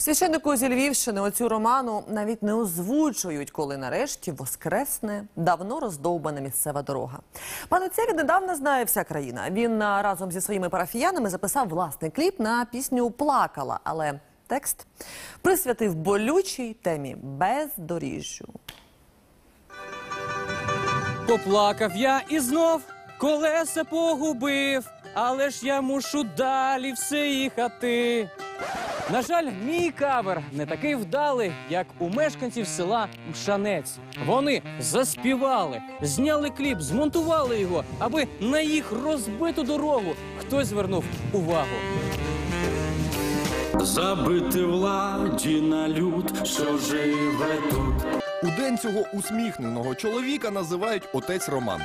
Священнику зі Львівщини оцю роману навіть не озвучують, коли нарешті воскресне давно роздовбана місцева дорога. Пан отця віднедавна знає вся країна. Він разом зі своїми парафіянами записав власний кліп на пісню Плакала, але текст присвятив болючій темі бездоріжжю. Поплакав я і знов колеса погубив, але ж я мушу далі все їхати. На жаль, мій кавер не такий вдалий, як у мешканців села Мшанець. Вони заспівали, зняли кліп, змонтували його, аби на їх розбиту дорогу хтось звернув увагу. Забити владі на люд, що живе тут. У день цього усміхненого чоловіка називають отець Роман.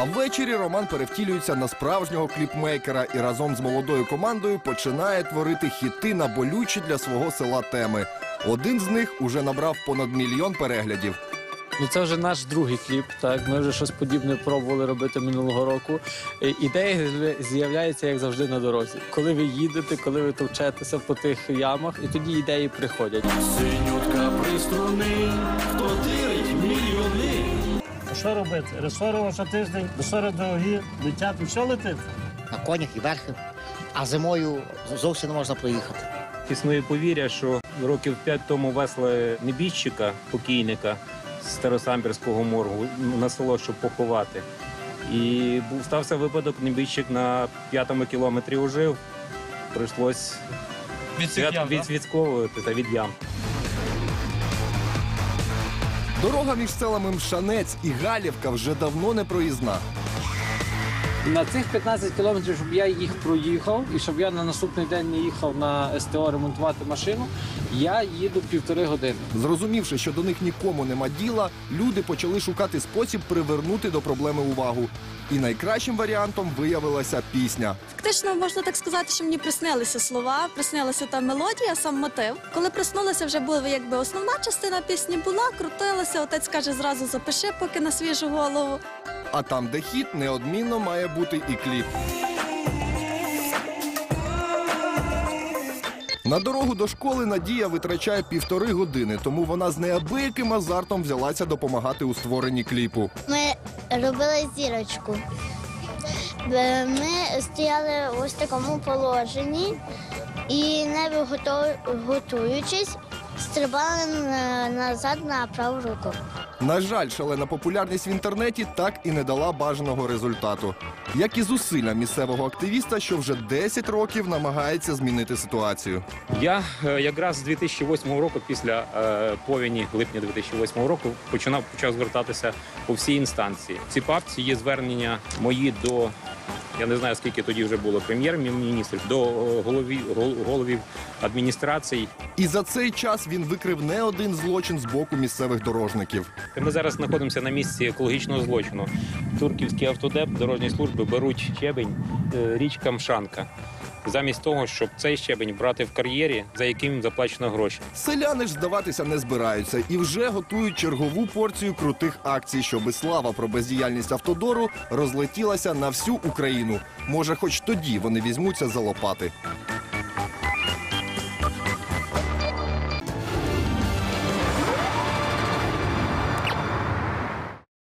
А ввечері Роман перевтілюється на справжнього кліпмейкера і разом з молодою командою починає творити хіти на болючі для свого села теми. Один з них уже набрав понад мільйон переглядів. Ну, це вже наш другий кліп. Так, ми вже щось подібне пробували робити минулого року. Е, Ідея з'являється як завжди на дорозі. Коли ви їдете, коли ви товчетеся по тих ямах, і тоді ідеї приходять. Синютка приструни, хто дирить мільйони. Що робити? Ресоримо щотиждень, ресори дорогі, летять, все летить. на конях і верхи, а зимою зовсім не можна проїхати. Існує повір'я, що років п'ять тому весли небіжчика, покійника з Старосамбірського моргу на село, щоб поховати. І був стався випадок, небіжчик на п'ятому кілометрі ожив. Прийшлось від, від, відсковувати та від ям. Дорога між селами Мшанець і Галівка вже давно не проїзна. На цих 15 кілометрів, щоб я їх проїхав, і щоб я на наступний день не їхав на СТО ремонтувати машину, я їду півтори години. Зрозумівши, що до них нікому нема діла, люди почали шукати спосіб привернути до проблеми увагу. І найкращим варіантом виявилася пісня. Фактично можна так сказати, що мені приснилися слова, приснилася та мелодія, сам мотив. Коли проснулася, вже була якби основна частина пісні була, крутилася. Отець каже, зразу запиши, поки на свіжу голову. А там, де хіт, неодмінно має бути і кліп. На дорогу до школи Надія витрачає півтори години, тому вона з неабияким азартом взялася допомагати у створенні кліпу. Ми робили зірочку. Ми стояли ось такому положенні і не готуючись, стрибали назад на праву руку. На жаль, шалена популярність в інтернеті так і не дала бажаного результату. Як і зусилля місцевого активіста, що вже 10 років намагається змінити ситуацію. Я е, якраз з 2008 року, після е, повені липня 2008 року, починав почав звертатися по всі інстанції. Ці папці є звернення мої до. Я не знаю, скільки тоді вже було прем'єр-міністрів, до е, голові, гол- головів адміністрацій. І за цей час він викрив не один злочин з боку місцевих дорожників. Ми зараз знаходимося на місці екологічного злочину. Турківський автодеп дорожні служби беруть щебень е, річка Мшанка. Замість того, щоб цей щебень брати в кар'єрі, за яким заплачено гроші. Селяни ж здаватися не збираються і вже готують чергову порцію крутих акцій, щоби слава про бездіяльність автодору розлетілася на всю Україну. Може, хоч тоді вони візьмуться за лопати.